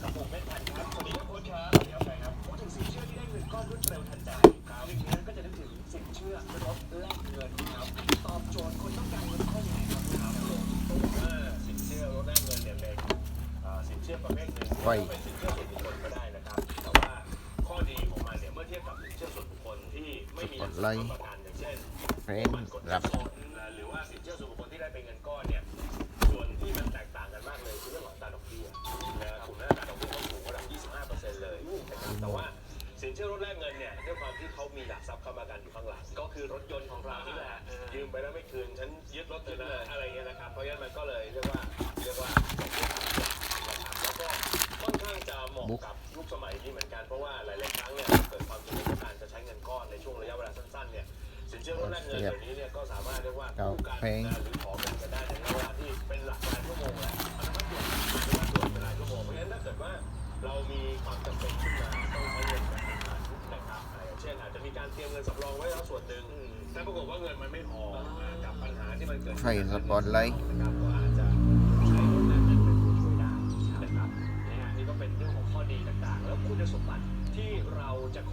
ครับสวัสดีครับคุณครับเดี๋ยวไปครับพูดถึงสินเชื่อที่ได้เงินก้อนรวดเร็วทันใจครับหนึ่งในนั้นก็จะนึกถึงสินเชื่อลดแลกเงินครับตอบโจทย์คนต้องการเงินก้อนยังไงครับคุณครับอ่าสินเชื่อลดแลกเงินเนี่ยเป็นอ่าสินเชื่อประเภทหนึ่งไว้เป็นสินเชื่อส่วนบุคคลก็ได้นะครับแต่ว่าข้อดีของมันเนี่ยเมื่อเทียบกับสินเชื่อส่วนบุคคลที่ไม่มีหลักทรัพย์ค้ำประกันอย่างเช่นเฟรนรับหรือว่าสินเชื่อส่วนบุคคล นเชื่อลดแลกเงินเนี่ยด้วยความที่เขามีหลักทรัพย์ค้ำประกันอยู่ข้างหลัง ก็คือรถยนต์ของเรานี่แหละยืมไปแล้วไม่คืนฉันยึดรถเธอนะอะไรเงี้ยนะครับเพราะฉะนั้นมันก็เลยเรียกว่าเรียกว่านะครับแล้วก็ค่อนข้างจะเหมาะกับยุคสมัยนี้เหมือนกันเพราะว่าหลายๆครั้งเนี่ยเกิดความจำเป็นต้องการจะใช้เงินก้อนในช่วงระยะเวลาสั้นๆเนี่ยสินเชื่อลดแลกเงินเดี๋ยวนี้เนี่ยก็สามารถเรียกว่ากู้กันนะหรือขอเงินกันได้ในระยะเวลาที่เป็นหลักหลายชั่วโมงแล้วอนุมัติด่วนอนุมัติด่วนเป็นหลายชั่วโมงเพราะฉะนั้นถ้าเกิดว่าเรามีความจำเป็นขึ้นมา การเตรียมเงินสำรองไว้แล้วส่วนหนึ่งแต่ปรากฏว่าเงินมันไม่พอกับปัญหาที่มันเกิดใครสปอตไลท์ช่วะกดีลที่